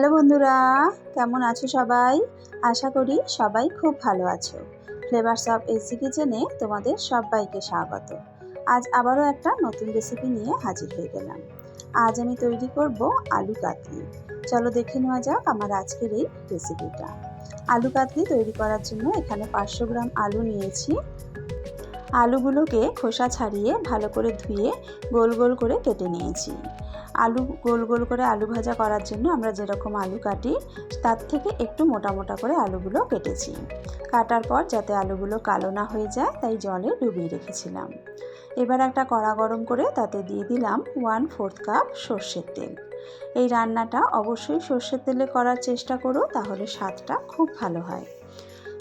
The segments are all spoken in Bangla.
হ্যালো বন্ধুরা, কেমন আছো সবাই? আশা করি সবাই খুব ভালো আছো। ফ্লেভারস অফ এসি কিচেনে তোমাদের সবাইকে স্বাগত। আজ আবারও একটা নতুন রেসিপি নিয়ে হাজির হয়ে গেলাম। আজ আমি তৈরি করব আলু কাতলি। চলো দেখে নেওয়া যাক আমার আজকের এই রেসিপিটা আলু কাতলি তৈরি করার জন্য এখানে পাঁচশো গ্রাম আলু নিয়েছি। আলুগুলোকে খোসা ছাড়িয়ে ভালো করে ধুয়ে গোল গোল করে কেটে নিয়েছি। আলু গোল গোল করে আলু ভাজা করার জন্য আমরা যেরকম আলু কাটি, তার থেকে একটু মোটা মোটা করে আলুগুলো কেটেছি। কাটার পর যাতে আলুগুলো কালো না হয়ে যায়, তাই জলে ডুবিয়ে রেখেছিলাম। এবার একটা কড়া গরম করে তাতে দিয়ে দিলাম ওয়ান ফোর্থ কাপ সর্ষের তেল। এই রান্নাটা অবশ্যই সর্ষের তেলে করার চেষ্টা করো, তাহলে স্বাদটা খুব ভালো হয়।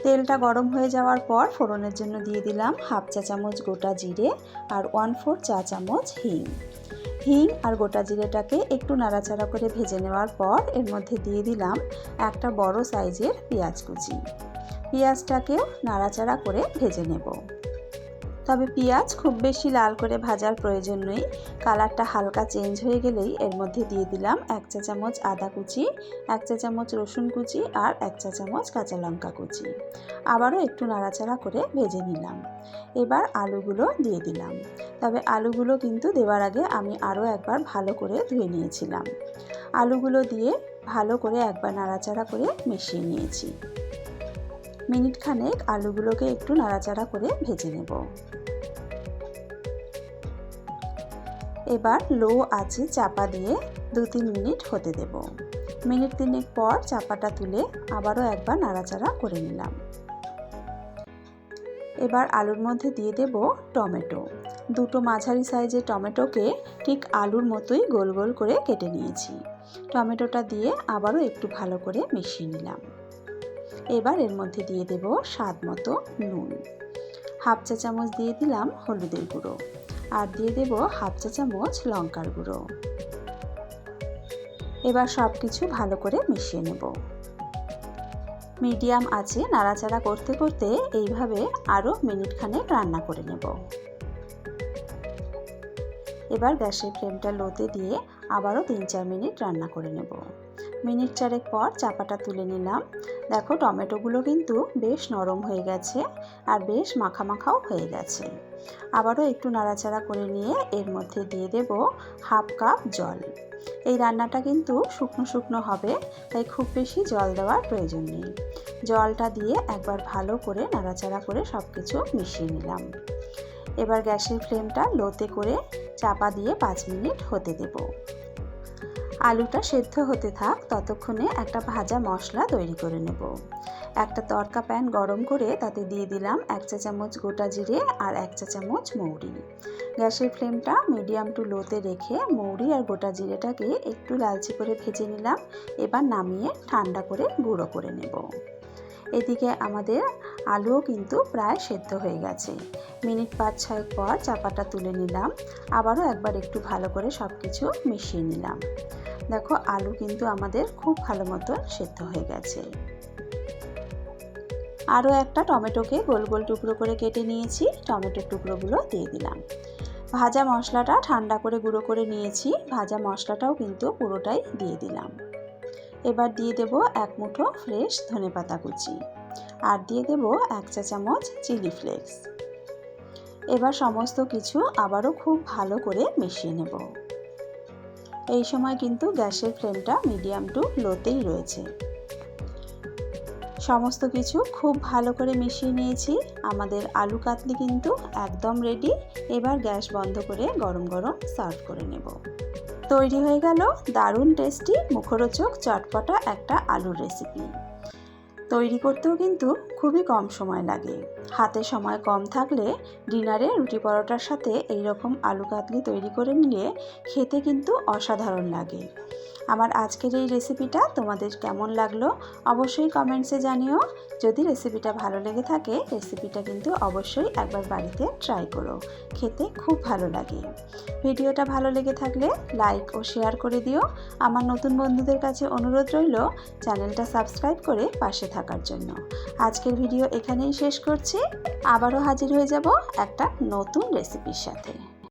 তেলটা গরম হয়ে যাওয়ার পর ফোড়নের জন্য দিয়ে দিলাম হাফ চা চামচ গোটা জিরে আর ওয়ান ফোর চা চামচ হিং। হিং আর গোটা জিরেটাকে একটু নাড়াচাড়া করে ভেজে নেওয়ার পর এর মধ্যে দিয়ে দিলাম একটা বড় সাইজের পেঁয়াজ কুচি। পেঁয়াজটাকেও নাড়াচাড়া করে ভেজে নেব। তবে পেঁয়াজ খুব বেশি লাল করে ভাজার প্রয়োজন নেই। কালারটা হালকা চেঞ্জ হয়ে গেলেই এর মধ্যে দিয়ে দিলাম এক চা চামচ আদা কুচি, এক চা চামচ রসুন কুচি আর এক চা চামচ কাঁচা লঙ্কা কুচি। আবারও একটু নাড়াচাড়া করে ভেজে নিলাম। এবার আলুগুলো দিয়ে দিলাম। তবে আলুগুলো কিন্তু দেওয়ার আগে আমি আরও একবার ভালো করে ধুয়ে নিয়েছিলাম। আলুগুলো দিয়ে ভালো করে একবার নাড়াচাড়া করে মিশিয়ে নিয়েছি। মিনিট খানেক আলুগুলোকে একটু নাড়াচাড়া করে ভেজে নেব। এবার লো আছে চাপা দিয়ে দু তিন মিনিট হতে দেব। মিনিট তিনেক পর চাপাটা তুলে আবারও একবার নাড়াচাড়া করে নিলাম। এবার আলুর মধ্যে দিয়ে দেব টমেটো। দুটো মাঝারি সাইজের টমেটোকে ঠিক আলুর মতোই গোল গোল করে কেটে নিয়েছি। টমেটোটা দিয়ে আবারও একটু ভালো করে মিশিয়ে নিলাম। এবার এর মধ্যে দিয়ে দেব স্বাদ মতো নুন। হাফ চা চামচ দিয়ে দিলাম হলুদের গুঁড়ো আর দিয়ে দেব হাফ চা চামচ লঙ্কার গুঁড়ো। এবার সব কিছু ভালো করে মিশিয়ে নেব। মিডিয়াম আছে নাড়াচাড়া করতে করতে এইভাবে আরও মিনিট খানেক রান্না করে নেব। এবার গ্যাসের ফ্লেমটা লোতে দিয়ে আবারও তিন চার মিনিট রান্না করে নেব। মিনিট চারেক পর চাপাটা তুলে নিলাম। দেখো টমেটোগুলো কিন্তু বেশ নরম হয়ে গেছে আর বেশ মাখা মাখাও হয়ে গেছে। আবারও একটু নাড়াচাড়া করে নিয়ে এর মধ্যে দিয়ে দেব হাফ কাপ জল। এই রান্নাটা কিন্তু শুকনো শুকনো হবে, তাই খুব বেশি জল দেওয়ার প্রয়োজন নেই। জলটা দিয়ে একবার ভালো করে নাড়াচাড়া করে সব কিছু মিশিয়ে নিলাম। এবার গ্যাসের ফ্লেমটা লোতে করে চাপা দিয়ে পাঁচ মিনিট হতে দেব। আলুটা সেদ্ধ হতে থাক, ততক্ষণে একটা ভাজা মশলা তৈরি করে নেব। একটা তরকা প্যান গরম করে তাতে দিয়ে দিলাম এক চা চামচ গোটা জিরে আর এক চা চামচ মৌরি। গ্যাসের ফ্লেমটা মিডিয়াম টু লোতে রেখে মৌরি আর গোটা জিরেটাকে একটু লালচি করে ভেজে নিলাম। এবার নামিয়ে ঠান্ডা করে গুঁড়ো করে নেব। এদিকে আমাদের আলুও কিন্তু প্রায় সেদ্ধ হয়ে গেছে। মিনিট পাঁচ ছয়েক পর চাপাটা তুলে নিলাম। আবারও একবার একটু ভালো করে সব কিছু মিশিয়ে নিলাম। দেখো, আলু কিন্তু আমাদের খুব ভালো মতো সেদ্ধ হয়ে গেছে। আরও একটা টমেটোকে গোল গোল টুকরো করে কেটে নিয়েছি। টমেটোর টুকরোগুলো দিয়ে দিলাম। ভাজা মশলাটা ঠান্ডা করে গুঁড়ো করে নিয়েছি। ভাজা মশলাটাও কিন্তু পুরোটাই দিয়ে দিলাম। এবার দিয়ে দেব এক মুঠো ফ্রেশ ধনে পাতা কুচি আর দিয়ে দেব এক চা চামচ চিলি ফ্লেক্স। এবার সমস্ত কিছু আবারও খুব ভালো করে মিশিয়ে নেব। এই সময় কিন্তু গ্যাসের ফ্লেমটা মিডিয়াম টু লোতেই রয়েছে। সমস্ত কিছু খুব ভালো করে মিশিয়ে নিয়েছি। আমাদের আলু কাতলি কিন্তু একদম রেডি এবার গ্যাস বন্ধ করে গরম গরম সার্ভ করে নেব। তৈরি হয়ে গেল দারুণ টেস্টি মুখরোচক চটপটা একটা আলুর রেসিপি তৈরি করতেও কিন্তু খুবই কম সময় লাগে। হাতে সময় কম থাকলে ডিনারে রুটি পরোটার সাথে এই রকম আলু কাতলি তৈরি করে নিলে খেতে কিন্তু অসাধারণ লাগে। আমার আজকের এই রেসিপিটা তোমাদের কেমন লাগল অবশ্যই কমেন্টসে জানিও। যদি রেসিপিটা ভালো লেগে থাকে রেসিপিটা কিন্তু অবশ্যই একবার বাড়িতে ট্রাই করো। খেতে খুব ভালো লাগে। ভিডিওটা ভালো লেগে থাকলে লাইক ও শেয়ার করে দিও। আমার নতুন বন্ধুদের কাছে অনুরোধ রইল চ্যানেলটা সাবস্ক্রাইব করে পাশে থাকার জন্য। আজকের ভিডিও এখানেই শেষ করছি। আবারও হাজির হয়ে যাব একটা নতুন রেসিপির সাথে।